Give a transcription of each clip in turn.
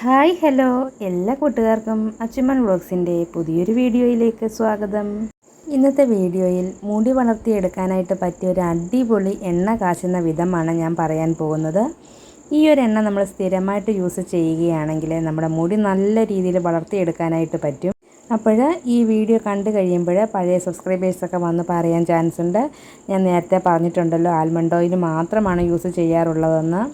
Hi hello. എല്ലാ കൂട്ടുകാർക്കും അച്ചുമൻ വ്ളോഗ്സിന്റെ പുതിയൊരു വീഡിയോയിലേക്ക് സ്വാഗതം. ഇന്നത്തെ വീഡിയോയിൽ മുടി വളർത്തിയെടുക്കാനായിട്ട് പറ്റിയ ഒരു അടിപൊളി എണ്ണ കാച്ചുന്ന വിധമാണ് ഞാൻ പറയാൻ പോകുന്നത്. ഈ ഒരു എണ്ണ നമ്മൾ സ്ഥിരമായിട്ട് യൂസ് ചെയ്യുകയാണെങ്കിൽ നമ്മുടെ മുടി നല്ല രീതിയിൽ വളർത്തിയെടുക്കാനായിട്ട് പറ്റും. അപ്പോൾ ഈ വീഡിയോ കണ്ടു കഴിയുമ്പോൾ പഴയ സബ്സ്ക്രൈബേഴ്സൊക്കെ വന്ന് പറയാൻ ചാൻസ് ഉണ്ട് ഞാൻ നേരത്തെ പറഞ്ഞിട്ടുണ്ടല്ലോ ആൽമണ്ട് ഓയിൽ മാത്രമാണ് യൂസ് ചെയ്യാറുള്ളതെന്ന്.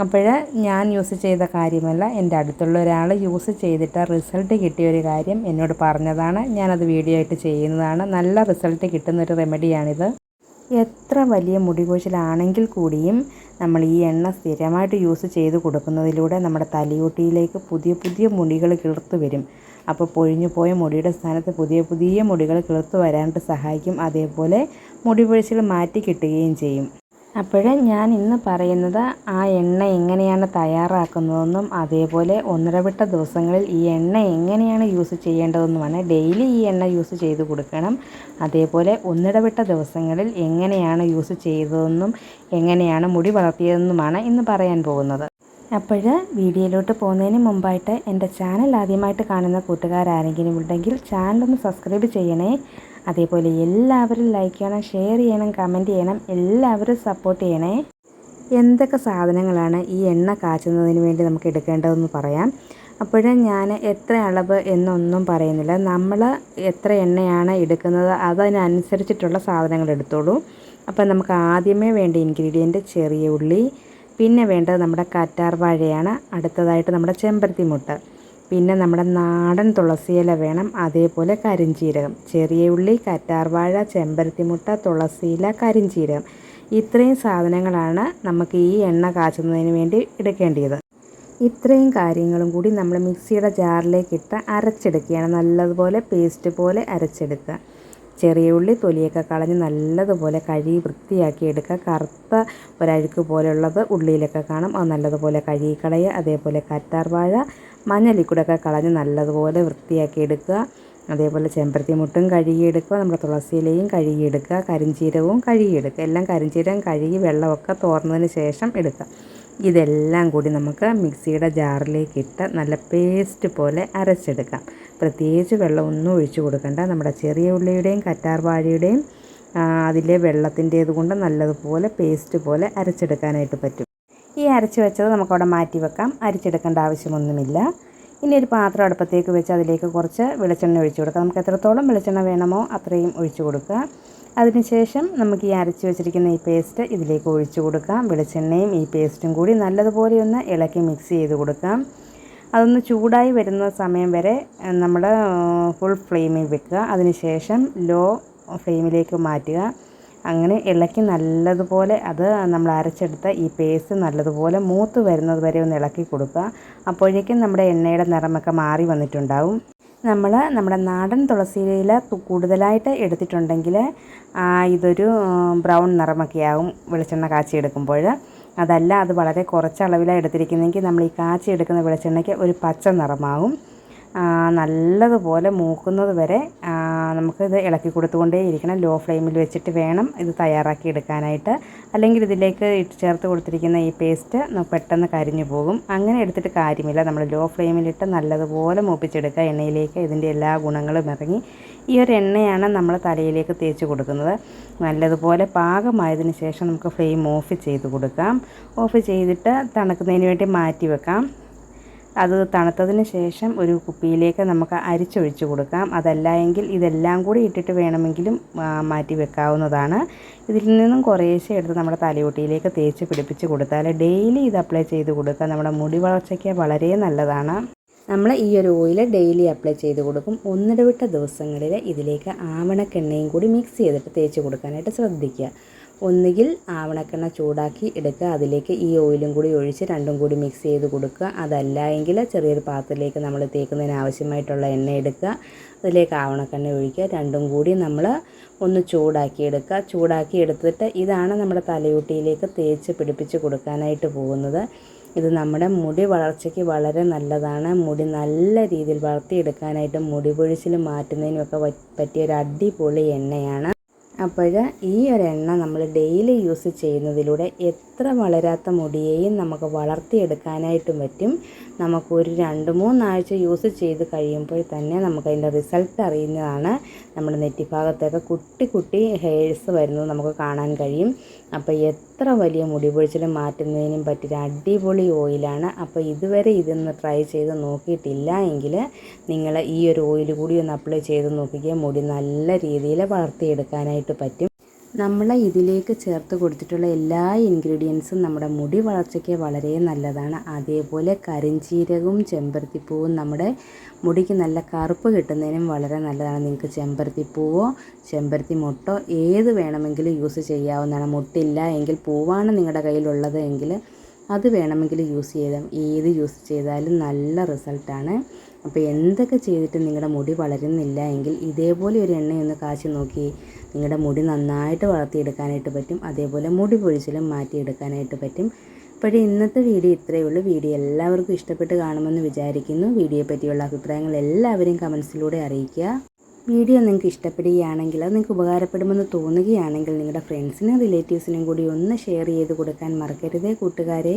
അപ്പോൾ ഞാൻ യൂസ് ചെയ്ത കാര്യമല്ല. എന്റെ അടുത്തുള്ള ഒരാൾ യൂസ് ചെയ്തിട്ട് റിസൾട്ട് കിട്ടിയ ഒരു കാര്യം എന്നോട് പറഞ്ഞതാണ്. ഞാനത് വീഡിയോ ആയിട്ട് ചെയ്യുന്നതാണ്. നല്ല റിസൾട്ട് കിട്ടുന്ന ഒരു റെമഡിയാണിത്. എത്ര വലിയ മുടികൊഴിച്ചിലാണെങ്കിൽ കൂടിയും നമ്മൾ ഈ എണ്ണ സ്ഥിരമായിട്ട് യൂസ് ചെയ്ത് കൊടുക്കുന്നതിലൂടെ നമ്മുടെ തലയോട്ടിയിലേക്ക് പുതിയ പുതിയ മുടികൾ കിളിർത്ത് വരും. അപ്പോൾ പൊഴിഞ്ഞു പോയ മുടിയുടെ സ്ഥാനത്ത് പുതിയ പുതിയ മുടികൾ കിളിർത്ത് വരാനായിട്ട് സഹായിക്കും. അതേപോലെ മുടി പൊഴിച്ചിൽ മാറ്റി കിട്ടുകയും ചെയ്യും. അപ്പോൾ ഞാൻ ഇന്ന് പറയുന്നത് ആ എണ്ണ എങ്ങനെയാണ് തയ്യാറാക്കുന്നതെന്നും അതേപോലെ ഒന്നരവിട്ട ദിവസങ്ങളിൽ ഈ എണ്ണ എങ്ങനെയാണ് യൂസ് ചെയ്യേണ്ടതെന്നുമാണ് ഡെയിലി ഈ എണ്ണ യൂസ് ചെയ്ത് കൊടുക്കണം. അതേപോലെ ഒന്നിടവിട്ട ദിവസങ്ങളിൽ എങ്ങനെയാണ് യൂസ് ചെയ്തതെന്നും എങ്ങനെയാണ് മുടി വളർത്തിയതെന്നുമാണ് ഇന്ന് പറയാൻ പോകുന്നത്. അപ്പോൾ വീഡിയോയിലോട്ട് പോകുന്നതിന് മുമ്പായിട്ട് എന്റെ ചാനൽ ആദ്യമായിട്ട് കാണുന്ന കൂട്ടുകാരാരെങ്കിലും ഉണ്ടെങ്കിൽ ചാനലൊന്ന് സബ്സ്ക്രൈബ് ചെയ്യണേ. അതേപോലെ എല്ലാവരും ലൈക്ക് ചെയ്യണം ഷെയർ ചെയ്യണം കമന്റ് ചെയ്യണം എല്ലാവരും സപ്പോർട്ട് ചെയ്യണേ. എന്തൊക്കെ സാധനങ്ങളാണ് ഈ എണ്ണ കാച്ചുന്നതിന് വേണ്ടി നമുക്ക് എടുക്കേണ്ടതെന്ന് പറയാം. അപ്പോൾ ഞാൻ എത്ര അളവ് എന്നൊന്നും പറയുന്നില്ല. നമ്മൾ എത്ര എണ്ണയാണ് എടുക്കുന്നത് അതിനനുസരിച്ചിട്ടുള്ള സാധനങ്ങൾ എടുത്തോളൂ. അപ്പോൾ നമുക്ക് ആദ്യമേ വേണ്ട ഇൻഗ്രീഡിയന്റ് ചെറിയ ഉള്ളി പിന്നെ വേണ്ടത് നമ്മുടെ കറ്റാർ വാഴയാണ് അടുത്തതായിട്ട് നമ്മുടെ ചെമ്പരത്തി മുട്ട. പിന്നെ നമ്മുടെ നാടൻ തുളസിയില വേണം അതേപോലെ കരിഞ്ചീരകം. ചെറിയ ഉള്ളി കറ്റാർവാഴ ചെമ്പരത്തിമുട്ട തുളസിയില കരിഞ്ചീരകം. ഇത്രയും സാധനങ്ങളാണ് നമുക്ക് ഈ എണ്ണ കാച്ചുന്നതിന് വേണ്ടി എടുക്കേണ്ടത് ഇത്രയും കാര്യങ്ങളും കൂടി നമ്മൾ മിക്സിയുടെ ജാറിലേക്ക് ഇട്ട് അരച്ചെടുക്കുകയാണ്. നല്ലതുപോലെ പേസ്റ്റ് പോലെ അരച്ചെടുക്കുക. ചെറിയ ഉള്ളി തൊലിയൊക്കെ കളഞ്ഞ് നല്ലതുപോലെ കഴുകി വൃത്തിയാക്കി എടുക്കുക. കറുത്ത ഒരഴുക്ക് പോലെയുള്ളത് ഉള്ളിയിലൊക്കെ കാണും. അത് നല്ലതുപോലെ കഴുകി കളയുക. അതേപോലെ കറ്റാർവാഴ മഞ്ഞളിക്കൂടൊക്കെ കളഞ്ഞ് നല്ലതുപോലെ വൃത്തിയാക്കി എടുക്കുക. അതേപോലെ ചെമ്പരത്തി മുട്ടും കഴുകിയെടുക്കുക നമ്മുടെ തുളസിയിലയും കഴുകിയെടുക്കുക കരിഞ്ചീരവും കഴുകിയെടുക്കുക എല്ലാം കരിഞ്ചീരകം കഴുകി വെള്ളമൊക്കെ തോർന്നതിന് ശേഷം എടുക്കുക. ഇതെല്ലാം കൂടി നമുക്ക് മിക്സിയുടെ ജാറിലേക്ക് ഇട്ട് നല്ല പേസ്റ്റ് പോലെ അരച്ചെടുക്കാം. പ്രത്യേകിച്ച് വെള്ളം ഒന്നും ഒഴിച്ചു കൊടുക്കണ്ട. നമ്മുടെ ചെറിയ ഉള്ളിയുടെയും കറ്റാർവാഴയുടെയും അതിലെ വെള്ളത്തിന്റേത് കൊണ്ട് നല്ലതുപോലെ പേസ്റ്റ് പോലെ അരച്ചെടുക്കാനായിട്ട് പറ്റും. ഈ അരച്ച് വെച്ചത് നമുക്കവിടെ മാറ്റി വെക്കാം. അരച്ചെടുക്കേണ്ട ആവശ്യമൊന്നുമില്ല. ഇനി ഒരു പാത്രം അടുപ്പത്തേക്ക് വെച്ച് അതിലേക്ക് കുറച്ച് വെളിച്ചെണ്ണ ഒഴിച്ചു കൊടുക്കുക നമുക്ക് എത്രത്തോളം വെളിച്ചെണ്ണ വേണമോ അത്രയും ഒഴിച്ചു കൊടുക്കുക. അതിനുശേഷം നമുക്ക് ഈ അരച്ച് വെച്ചിരിക്കുന്ന ഈ പേസ്റ്റ് ഇതിലേക്ക് ഒഴിച്ചു കൊടുക്കാം. വെളിച്ചെണ്ണയും ഈ പേസ്റ്റും കൂടി നല്ലതുപോലെ ഒന്ന് ഇളക്കി മിക്സ് ചെയ്ത് കൊടുക്കാം. അതൊന്ന് ചൂടായി വരുന്ന സമയം വരെ നമ്മൾ ഫുൾ ഫ്ലെയിമിൽ വെക്കുക. അതിനുശേഷം ലോ ഫ്ലെയിമിലേക്ക് മാറ്റുക. അങ്ങനെ ഇളക്കി നല്ലതുപോലെ അത് നമ്മൾ അരച്ചെടുത്ത ഈ പേസ്റ്റ് നല്ലതുപോലെ മൂത്ത് വരുന്നത് വരെ ഒന്ന് ഇളക്കി കൊടുക്കുക. അപ്പോഴേക്കും നമ്മുടെ എണ്ണയുടെ നിറമൊക്കെ മാറി വന്നിട്ടുണ്ടാവും. നമ്മൾ നമ്മുടെ നാടൻ തുളസിയില കൂടുതലായിട്ട് എടുത്തിട്ടുണ്ടെങ്കിൽ ഇതൊരു ബ്രൗൺ നിറമൊക്കെ ആവും വെളിച്ചെണ്ണ കാച്ചിയെടുക്കുമ്പോൾ അതല്ല അത് വളരെ കുറച്ച് അളവിലാണ് എടുത്തിരിക്കുന്നതെങ്കിൽ നമ്മൾ ഈ കാച്ചി എടുക്കുന്ന വെളിച്ചെണ്ണയ്ക്ക് ഒരു പച്ച നിറമാവും. നല്ലതുപോലെ മൂക്കുന്നത് വരെ നമുക്കിത് ഇളക്കി കൊടുത്തുകൊണ്ടേ ഇരിക്കണം. ലോ ഫ്ലെയിമിൽ വെച്ചിട്ട് വേണം ഇത് തയ്യാറാക്കി എടുക്കാനായിട്ട്. അല്ലെങ്കിൽ ഇതിലേക്ക് ചേർത്ത് കൊടുത്തിരിക്കുന്ന ഈ പേസ്റ്റ് പെട്ടെന്ന് കരിഞ്ഞു പോകും. അങ്ങനെ എടുത്തിട്ട് കാര്യമില്ല. നമ്മൾ ലോ ഫ്ലെയിമിലിട്ട് നല്ലതുപോലെ മൂപ്പിച്ചെടുക്കുക. എണ്ണയിലേക്ക് ഇതിന്റെ എല്ലാ ഗുണങ്ങളും ഇറങ്ങി ഈ ഒരു എണ്ണയാണ് നമ്മൾ തലയിലേക്ക് തേച്ച് കൊടുക്കുന്നത്. നല്ലതുപോലെ പാകമായതിന് ശേഷം നമുക്ക് ഫ്ലെയിം ഓഫ് ചെയ്ത് കൊടുക്കാം. ഓഫ് ചെയ്തിട്ട് തണുക്കുന്നതിന് വേണ്ടി മാറ്റി വെക്കാം. അത് തണുത്തതിന് ശേഷം ഒരു കുപ്പിയിലേക്ക് നമുക്ക് അരിച്ചൊഴിച്ച് കൊടുക്കാം. അതല്ല എങ്കിൽ ഇതെല്ലാം കൂടി ഇട്ടിട്ട് വേണമെങ്കിലും മാറ്റി വെക്കാവുന്നതാണ്. ഇതിൽ നിന്നും കുറേശ്ശെ എടുത്ത് നമ്മുടെ തലയോട്ടിയിലേക്ക് തേച്ച് പിടിപ്പിച്ച് കൊടുത്താൽ ഡെയിലി ഇത് അപ്ലൈ ചെയ്ത് കൊടുക്കുക നമ്മുടെ മുടി വളർച്ചയ്ക്ക് വളരെ നല്ലതാണ്. നമ്മൾ ഈ ഒരു ഓയിൽ ഡെയിലി അപ്ലൈ ചെയ്ത് കൊടുക്കും. ഒന്നിടവിട്ട ദിവസങ്ങളിൽ ഇതിലേക്ക് ആവണക്കെണ്ണയും കൂടി മിക്സ് ചെയ്തിട്ട് തേച്ച് കൊടുക്കാനായിട്ട് ശ്രദ്ധിക്കുക. ഒന്നുകിൽ ആവണക്കെണ്ണ ചൂടാക്കി എടുക്കുക. അതിലേക്ക് ഈ ഓയിലും കൂടി ഒഴിച്ച് രണ്ടും കൂടി മിക്സ് ചെയ്ത് കൊടുക്കുക. അതല്ല എങ്കിൽ ചെറിയൊരു പാത്രത്തിലേക്ക് നമ്മൾ തേക്കുന്നതിന് ആവശ്യമായിട്ടുള്ള എണ്ണ എടുക്കുക. അതിലേക്ക് ആവണക്കെണ്ണ ഒഴിക്കുക. രണ്ടും കൂടി നമ്മൾ ഒന്ന് ചൂടാക്കി എടുക്കുക. ചൂടാക്കി എടുത്തിട്ട് ഇതാണ് നമ്മുടെ തലയൂട്ടിയിലേക്ക് തേച്ച് പിടിപ്പിച്ച് കൊടുക്കാനായിട്ട് പോകുന്നത്. ഇത് നമ്മുടെ മുടി വളർച്ചയ്ക്ക് വളരെ നല്ലതാണ്. മുടി നല്ല രീതിയിൽ വളർത്തിയെടുക്കാനായിട്ടും മുടി പൊഴിച്ചിൽ മാറ്റുന്നതിനുമൊക്കെ പറ്റിയ ഒരു അടിപൊളി എണ്ണയാണ്. അപ്പോൾ ഈ ഒരു എണ്ണ നമ്മൾ ഡെയിലി യൂസ് ചെയ്യുന്നതിലൂടെ എത്ര വളരാത്ത മുടിയെയും നമുക്ക് വളർത്തിയെടുക്കാനായിട്ടും പറ്റും. നമുക്കൊരു രണ്ട് മൂന്നാഴ്ച യൂസ് ചെയ്ത് കഴിയുമ്പോൾ തന്നെ നമുക്കതിന്റെ റിസൾട്ട് അറിയുന്നതാണ്. നമ്മുടെ നെറ്റിഭാഗത്തൊക്കെ കുട്ടി കുട്ടി ഹെയർസ് വരുന്നത് നമുക്ക് കാണാൻ കഴിയും. അപ്പോൾ എത്ര വലിയ മുടി പൊഴിച്ചിലും മാറ്റുന്നതിനും പറ്റിയ അടിപൊളി ഓയിലാണ് അപ്പോൾ ഇതുവരെ ഇതൊന്ന് ട്രൈ ചെയ്ത് നോക്കിയിട്ടില്ല എങ്കിൽ നിങ്ങൾ ഈ ഒരു ഓയിൽ കൂടി ഒന്ന് അപ്ലൈ ചെയ്ത് നോക്കിക്കുക മുടി നല്ല രീതിയിൽ വളർത്തിയെടുക്കാനായിട്ട് പറ്റും. നമ്മൾ ഇതിലേക്ക് ചേർത്ത് കൊടുത്തിട്ടുള്ള എല്ലാ ഇൻഗ്രീഡിയൻസും നമ്മുടെ മുടി വളർച്ചയ്ക്ക് വളരെ നല്ലതാണ്. അതേപോലെ കരിഞ്ചീരകവും ചെമ്പരത്തിപ്പൂവും നമ്മുടെ മുടിക്ക് നല്ല കറുപ്പ് കിട്ടുന്നതിനും വളരെ നല്ലതാണ്. നിങ്ങൾക്ക് ചെമ്പരത്തിപ്പൂവോ ചെമ്പരത്തി മുട്ടോ ഏത് വേണമെങ്കിലും യൂസ് ചെയ്യാവുന്നതാണ്. മുട്ടില്ല എങ്കിൽ പൂവാണ് നിങ്ങളുടെ കയ്യിലുള്ളത് എങ്കിൽ അത് വേണമെങ്കിൽ യൂസ് ചെയ്താൽ ഏത് യൂസ് ചെയ്താലും നല്ല റിസൾട്ടാണ് അപ്പോൾ എന്തൊക്കെ ചെയ്തിട്ട് നിങ്ങളുടെ മുടി വളരുന്നില്ല എങ്കിൽ ഇതേപോലെ ഒരു എണ്ണയൊന്ന് കാച്ചി നോക്കി നിങ്ങളുടെ മുടി നന്നായിട്ട് വളർത്തിയെടുക്കാനായിട്ട് പറ്റും. അതേപോലെ മുടി പൊഴിച്ചിലും മാറ്റിയെടുക്കാനായിട്ട് പറ്റും. അപ്പോൾ ഇന്നത്തെ വീഡിയോ ഇത്രയേ ഉള്ളൂ. വീഡിയോ എല്ലാവർക്കും ഇഷ്ടപ്പെട്ട് കാണുമെന്ന് വിചാരിക്കുന്നു. വീഡിയോയെ പറ്റിയുള്ള അഭിപ്രായങ്ങൾ എല്ലാവരും കമൻസിലൂടെ അറിയിക്കുക. വീഡിയോ നിങ്ങൾക്ക് ഇഷ്ടപ്പെടുകയാണെങ്കിൽ അത് നിങ്ങൾക്ക് ഉപകാരപ്പെടുമെന്ന് തോന്നുകയാണെങ്കിൽ നിങ്ങളുടെ ഫ്രണ്ട്സിനും റിലേറ്റീവ്സിനും കൂടി ഒന്ന് ഷെയർ ചെയ്ത് കൊടുക്കാൻ മറക്കരുതേ കൂട്ടുകാരെ.